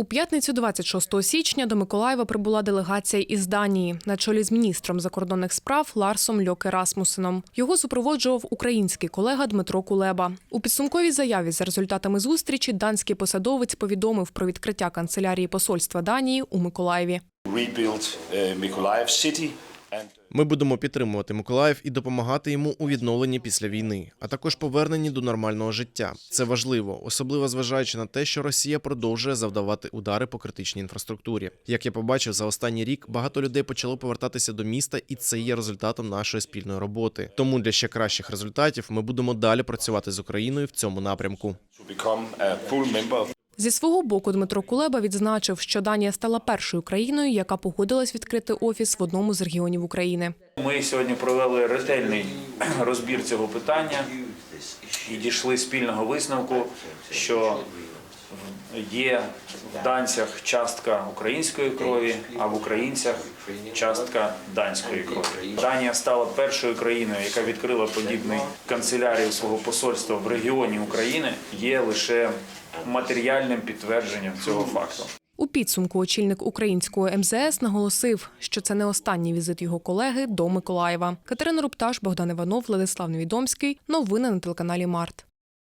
У п'ятницю 26 січня до Миколаєва прибула делегація із Данії на чолі з міністром закордонних справ Ларсом Льоке Расмусеном. Його супроводжував український колега Дмитро Кулеба. У підсумковій заяві за результатами зустрічі данський посадовець повідомив про відкриття канцелярії посольства Данії у Миколаєві. rebuild Mykolaiv city and Ми будемо підтримувати Миколаїв і допомагати йому у відновленні після війни, а також поверненні до нормального життя. Це важливо, особливо зважаючи на те, що Росія продовжує завдавати удари по критичній інфраструктурі. Як я побачив за останній рік, багато людей почало повертатися до міста, і це є результатом нашої спільної роботи. Тому для ще кращих результатів ми будемо далі працювати з Україною в цьому напрямку. Зі свого боку Дмитро Кулеба відзначив, що Данія стала першою країною, яка погодилась відкрити офіс в одному з регіонів України. Ми сьогодні провели ретельний розбір цього питання і дійшли спільного висновку, що є в данцях частка української крові, а в українцях частка данської крові. Данія стала першою країною, яка відкрила подібний канцелярію свого посольства в регіоні України. Є лише матеріальним підтвердженням цього факту. У підсумку очільник українського МЗС наголосив, що це не останній візит його колеги до Миколаєва. Катерина Рупташ, Богдан Іванов, Владислав Невідомський. Новини на телеканалі Март.